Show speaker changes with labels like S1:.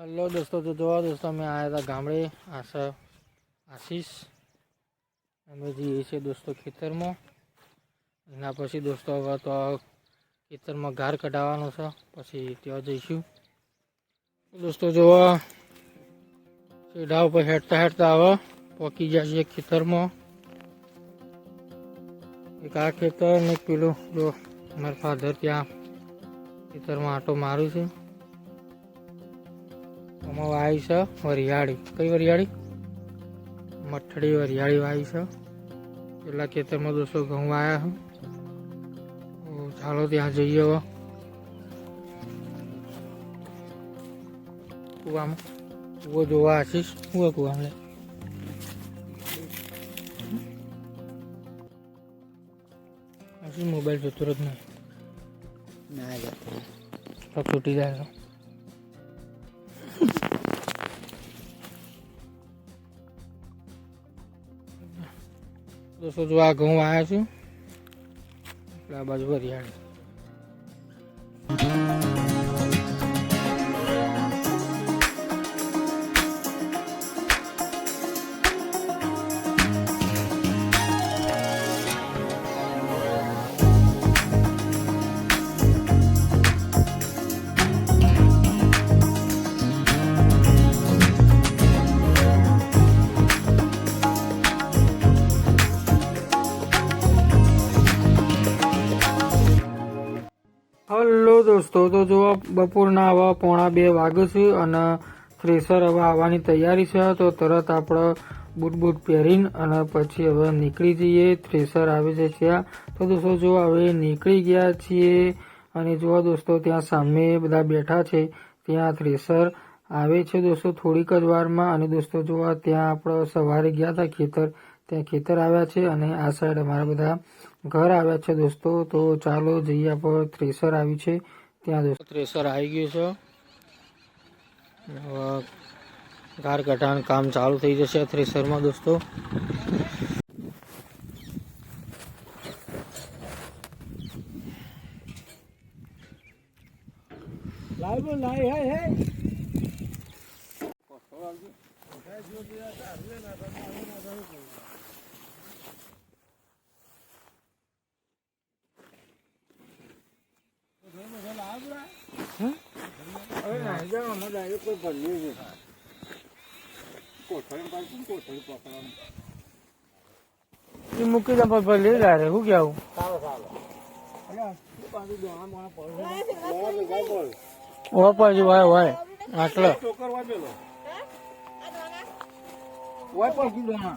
S1: Hello દોસ્તો, તો જોવા દોસ્તો, અમે આવ્યા હતા ગામડે, આશા, આશીષ. અમે જઈએ છીએ દોસ્તો ખેતરમાં. એના પછી દોસ્તો હવે તો ખેતરમાં ઘાર કઢાવવાનો છે, પછી ત્યાં જઈશું. દોસ્તો જોવા, સીધા ઉપર હેઠતા હેઠતા હવે પહોંચી છે ખેતરમાં. એક આ ખેતર ને પેલું, જો મારા ફાધર ત્યાં ખેતરમાં આટો મારું છે. આમાં આવી છે વરિયાળી કઈ વરિયાળી મઠડી વરિયાળી વાવી છે પેલા ખેતરમાં દોસ્તો ઘઉં આવ્યા છે ચાલો ત્યાં જઈએ હવે કુવામાં કુવો જોવા આશીષ શું કુવામાં આશીષ મોબાઈલ જોતો જ નહીં
S2: ના જતો
S1: તો છૂટી જાય દોસ્તો જો આ ઘઉં આવ્યા છું? આ બાજુ હરિયાળી હલો દોસ્તો, તો જો બપોરના હવે પોણા બે વાગે છે અને થ્રેસર હવે આવવાની તૈયારી છે, તો તરત આપણે બૂટ બૂટ પહેરીને અને પછી હવે નીકળી જઈએ. થ્રેસર આવે છે ત્યાં તો દોસ્તો જો હવે નીકળી ગયા છીએ અને જો દોસ્તો, ત્યાં સામે બધા બેઠા છે, ત્યાં થ્રેસર આવે છે દોસ્તો થોડીક જ વારમાં. અને દોસ્તો જો ત્યાં આપણે સવારે ગયા હતા ખેતર. ત્યાં ખેતર આવ્યા છે અને આ સાઈડ અમારા બધા ઘર આવ્યા છે દોસ્તો. તો ચાલો જઈએ પર થ્રેસર આવ્યું છે. ત્યાં દોસ્તો થ્રેસર આવી ગયું છે. ઘાર કઢાણ કામ ચાલુ થઈ જશે થ્રેસરમાં દોસ્તો.
S2: લાવ લાવ હે હે હવે ના જાવ અમે ડાયરેક્ટ કોઈ ભરીએ છે કોઠડી પાડી કોઠડી પકડવાનું
S1: એ મૂકી દે પણ ભલે જાય શું કેવું
S2: પાછું
S1: પછી હોય હોય આટલો.
S2: વાય પડતી દોણા